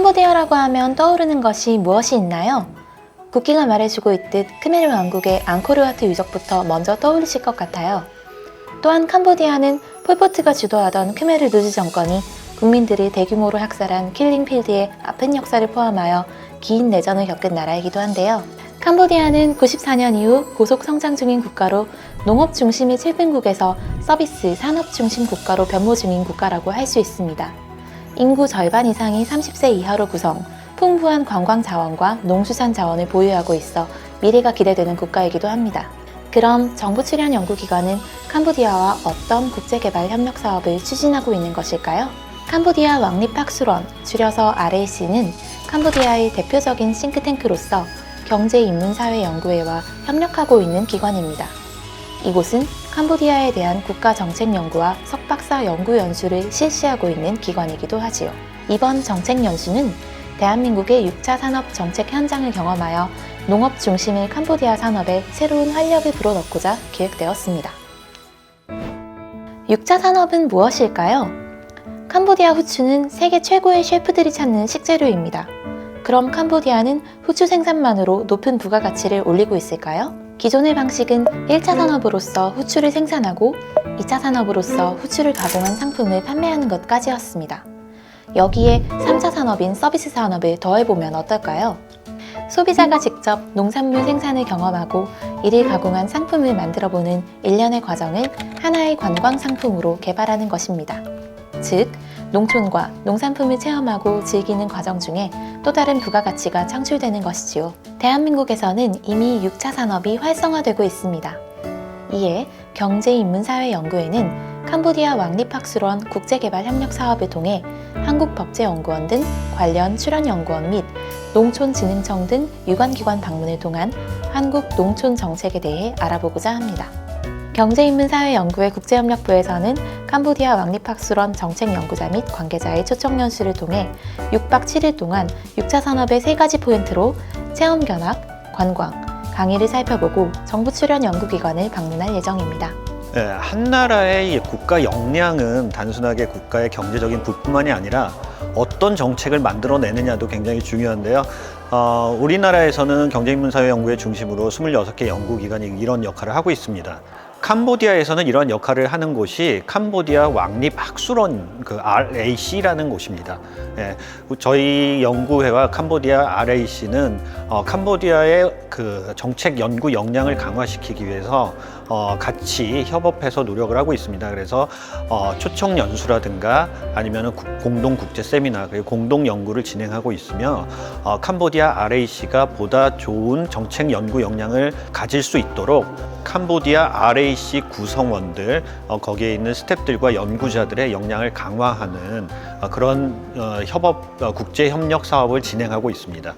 캄보디아라고 하면 떠오르는 것이 무엇이 있나요? 국기가 말해주고 있듯 크메르 왕국의 앙코르와트 유적부터 먼저 떠올리실 것 같아요. 또한 캄보디아는 폴포트가 주도하던 크메르 루즈 정권이 국민들을 대규모로 학살한 킬링필드의 아픈 역사를 포함하여 긴 내전을 겪은 나라이기도 한데요. 캄보디아는 94년 이후 고속 성장 중인 국가로 농업 중심의 칠분국에서 서비스 산업 중심 국가로 변모 중인 국가라고 할 수 있습니다. 인구 절반 이상이 30세 이하로 구성, 풍부한 관광 자원과 농수산 자원을 보유하고 있어 미래가 기대되는 국가이기도 합니다. 그럼 정부 출연 연구기관은 캄보디아와 어떤 국제개발 협력 사업을 추진하고 있는 것일까요? 캄보디아 왕립학술원, 줄여서 RAC는 캄보디아의 대표적인 싱크탱크로서 경제인문사회 연구회와 협력하고 있는 기관입니다. 이곳은 캄보디아에 대한 국가 정책 연구와 석박사 연구 연수를 실시하고 있는 기관이기도 하지요. 이번 정책 연수는 대한민국의 6차 산업 정책 현장을 경험하여 농업 중심의 캄보디아 산업에 새로운 활력을 불어넣고자 기획되었습니다. 6차 산업은 무엇일까요? 캄보디아 후추는 세계 최고의 셰프들이 찾는 식재료입니다. 그럼 캄보디아는 후추 생산만으로 높은 부가가치를 올리고 있을까요? 기존의 방식은 1차 산업으로서 후추를 생산하고 2차 산업으로서 후추를 가공한 상품을 판매하는 것까지였습니다. 여기에 3차 산업인 서비스 산업을 더해보면 어떨까요? 소비자가 직접 농산물 생산을 경험하고 이를 가공한 상품을 만들어보는 일련의 과정을 하나의 관광 상품으로 개발하는 것입니다. 즉, 농촌과 농산품을 체험하고 즐기는 과정 중에 또 다른 부가가치가 창출되는 것이지요. 대한민국에서는 이미 6차 산업이 활성화되고 있습니다. 이에 경제인문사회연구회는 캄보디아 왕립학술원 국제개발협력 사업을 통해 한국법제연구원 등 관련 출연연구원 및 농촌진흥청 등 유관기관 방문을 통한 한국 농촌 정책에 대해 알아보고자 합니다. 경제인문사회연구회 국제협력부에서는 캄보디아 왕립학술원 정책연구자 및 관계자의 초청 연수를 통해 6박 7일 동안 6차 산업의 세 가지 포인트로 체험 견학, 관광, 강의를 살펴보고 정부 출연 연구기관을 방문할 예정입니다. 네, 한 나라의 이 국가 역량은 단순하게 국가의 경제적인 부뿐만이 아니라 어떤 정책을 만들어내느냐도 굉장히 중요한데요. 어, 우리나라에서는 경제인문사회연구회 중심으로 26개 연구기관이 이런 역할을 하고 있습니다. 캄보디아에서는 이런 역할을 하는 곳이 캄보디아 왕립학술원 그 RAC라는 곳입니다. 예, 저희 연구회와 캄보디아 RAC는 어, 캄보디아의 그 정책 연구 역량을 강화시키기 위해서 어, 같이 협업해서 노력을 하고 있습니다. 그래서 어, 초청 연수라든가 아니면 공동 국제 세미나 그리고 공동 연구를 진행하고 있으며 어, 캄보디아 RAC가 보다 좋은 정책 연구 역량을 가질 수 있도록 캄보디아 RAC 구성원들 어, 거기에 있는 스탭들과 연구자들의 역량을 강화하는 어, 그런 어, 협업 어, 국제 협력 사업을 진행하고 있습니다.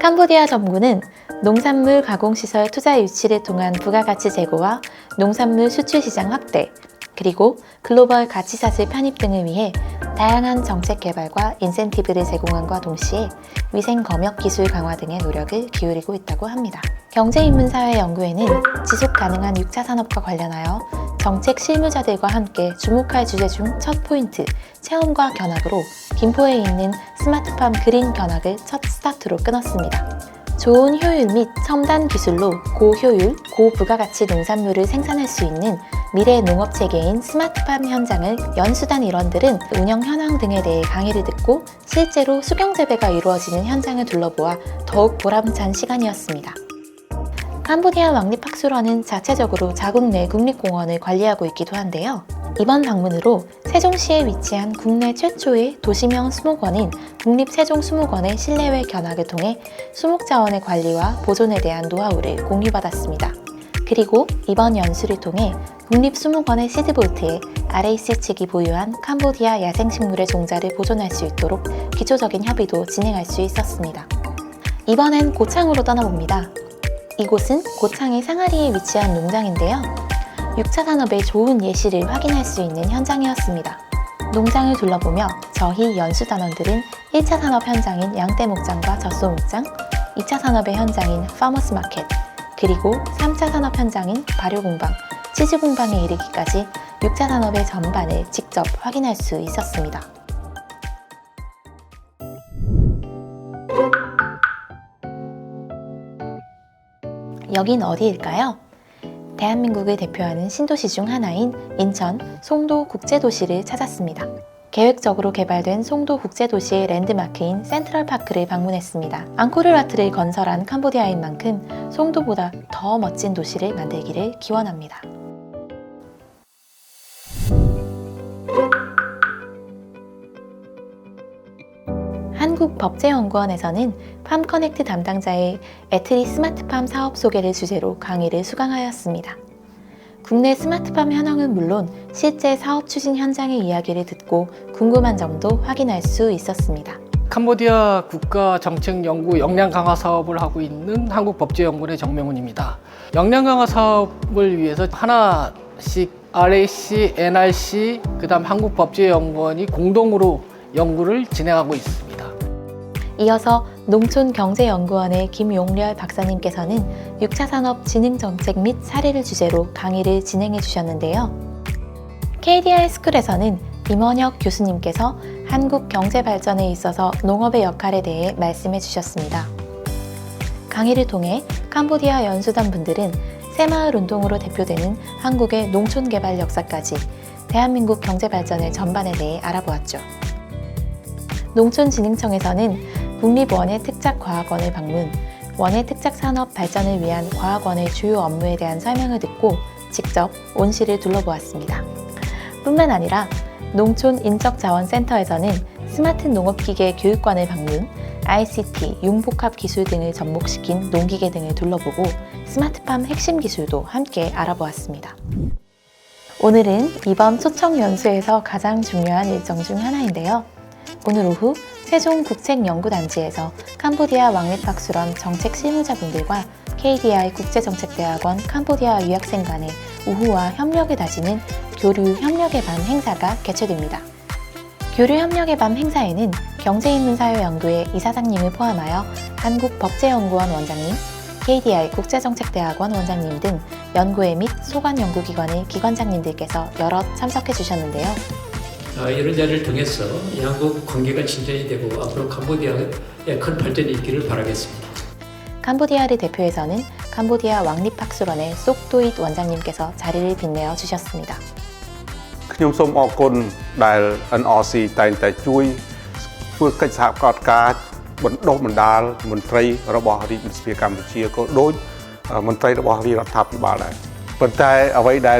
캄보디아 정부는 농산물 가공시설 투자 유치를 통한 부가가치 제고와 농산물 수출 시장 확대, 그리고 글로벌 가치사슬 편입 등을 위해 다양한 정책 개발과 인센티브를 제공함과 동시에 위생 검역 기술 강화 등의 노력을 기울이고 있다고 합니다. 경제인문사회연구회는 지속 가능한 6차 산업과 관련하여 정책 실무자들과 함께 주목할 주제 중 첫 포인트, 체험과 견학으로 김포에 있는 스마트팜 그린 견학을 첫 스타트로 끊었습니다. 좋은 효율 및 첨단 기술로 고효율, 고부가가치 농산물을 생산할 수 있는 미래 농업 체계인 스마트팜 현장을 연수단 일원들은 운영 현황 등에 대해 강의를 듣고 실제로 수경 재배가 이루어지는 현장을 둘러보아 더욱 보람찬 시간이었습니다. 캄보디아 왕립학술원은 자체적으로 자국 내 국립공원을 관리하고 있기도 한데요. 이번 방문으로 세종시에 위치한 국내 최초의 도시명 수목원인 국립세종수목원의 실내외 견학을 통해 수목 자원의 관리와 보존에 대한 노하우를 공유받았습니다. 그리고 이번 연수를 통해 국립수목원의 시드볼트에 RAC 측이 보유한 캄보디아 야생식물의 종자를 보존할 수 있도록 기초적인 협의도 진행할 수 있었습니다. 이번엔 고창으로 떠나봅니다. 이곳은 고창의 상하리에 위치한 농장인데요. 6차 산업의 좋은 예시를 확인할 수 있는 현장이었습니다. 농장을 둘러보며 저희 연수단원들은 1차 산업 현장인 양떼목장과 젖소목장, 2차 산업의 현장인 파머스 마켓, 그리고 3차 산업 현장인 발효공방, 치즈공방에 이르기까지 6차 산업의 전반을 직접 확인할 수 있었습니다. 여긴 어디일까요? 대한민국을 대표하는 신도시 중 하나인 인천 송도 국제도시를 찾았습니다. 계획적으로 개발된 송도 국제도시의 랜드마크인 센트럴파크를 방문했습니다. 앙코르와트를 건설한 캄보디아인 만큼 송도보다 더 멋진 도시를 만들기를 기원합니다. 한국법제연구원에서는 팜커넥트 담당자의 애트리 스마트팜 사업 소개를 주제로 강의를 수강하였습니다. 국내 스마트팜 현황은 물론 실제 사업 추진 현장의 이야기를 듣고 궁금한 점도 확인할 수 있었습니다. 캄보디아 국가 정책 연구 역량 강화 사업을 하고 있는 한국법제연구원의 정명훈입니다. 역량 강화 사업을 위해서 하나씩 RAC, NRC, 그다음 한국법제연구원이 공동으로 연구를 진행하고 있습니다. 이어서 농촌경제연구원의 김용렬 박사님께서는 6차 산업 진흥 정책 및 사례를 주제로 강의를 진행해 주셨는데요. KDI 스쿨에서는 임원혁 교수님께서 한국 경제 발전에 있어서 농업의 역할에 대해 말씀해 주셨습니다. 강의를 통해 캄보디아 연수단 분들은 새마을 운동으로 대표되는 한국의 농촌 개발 역사까지 대한민국 경제 발전의 전반에 대해 알아보았죠. 농촌진흥청에서는 국립원예 특작과학원을 방문, 원예 특작산업 발전을 위한 과학원의 주요 업무에 대한 설명을 듣고 직접 온실을 둘러보았습니다. 뿐만 아니라 농촌 인적자원센터에서는 스마트 농업기계 교육관을 방문, ICT, 융복합 기술 등을 접목시킨 농기계 등을 둘러보고 스마트팜 핵심 기술도 함께 알아보았습니다. 오늘은 이번 초청 연수에서 가장 중요한 일정 중 하나인데요. 오늘 오후 세종국책연구단지에서 캄보디아 왕립학술원 정책 실무자분들과 KDI 국제정책대학원 캄보디아 유학생 간의 우호와 협력을 다지는 교류 협력의 밤 행사가 개최됩니다. 교류 협력의 밤 행사에는 경제인문사회연구회 이사장님을 포함하여 한국법제연구원 원장님, KDI 국제정책대학원 원장님 등 연구회 및 소관연구기관의 기관장님들께서 여럿 참석해 주셨는데요. 어, 이런 자리를 통해서 양국 관계가 진전이 되고 앞으로 캄보디아에 큰 발전이 있기를 바라겠습니다. 캄보디아를 대표해서는 캄보디아 왕립학술원의 쏙도잇 원장님께서 자리를 빛내어 주셨습니다. ខ្ញុំសូមអរគុណដែល NRC តែងតែជួយធ្វើកិច្ចសហប្រតិការបណ្ដុះបណ្ដាលមន្ត្រីរបស់រាជរដ្ឋាភិបាលកម្ពុជាក៏ដូចមន្ត្រីរបស់រាជរដ្ឋាភិបាលដែរប៉ុន្តែអ្វីដែល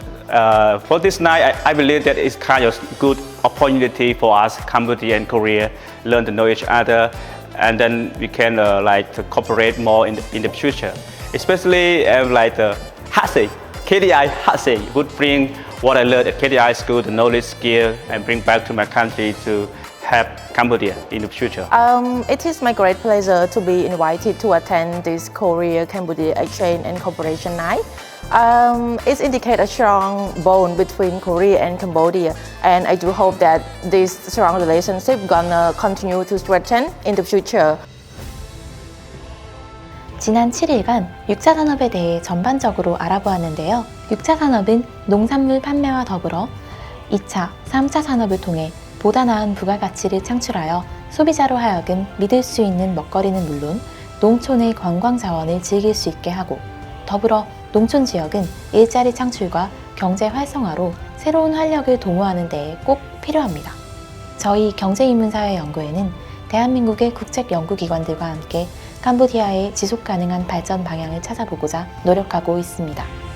uh, for this night, I, I believe that it's kind of good opportunity for us, Cambodia and Korea, learn to know each other, and then we can uh, like cooperate more in the, in the future. Especially uh, like the Hatse, KDI Hatse would bring what I learned at KDI school, the knowledge, skill, and bring back to my country to help Cambodia in the future. Um, it is my great pleasure to be invited to attend this Korea Cambodia Exchange and Cooperation Night. Um, it indicates a strong bond between Korea and Cambodia, and I do hope that this strong relationship gonna continue to strengthen in the future. 지난 7일간 6차 산업에 대해 전반적으로 알아보았는데요. 6차 산업은 농산물 판매와 더불어 2차, 3차 산업을 통해 보다 나은 부가가치를 창출하여 소비자로 하여금 믿을 수 있는 먹거리는 물론 농촌의 관광 자원을 즐길 수 있게 하고 더불어 농촌 지역은 일자리 창출과 경제 활성화로 새로운 활력을 도모하는 데에 꼭 필요합니다. 저희 경제인문사회 연구회는 대한민국의 국책 연구기관들과 함께 캄보디아의 지속 가능한 발전 방향을 찾아보고자 노력하고 있습니다.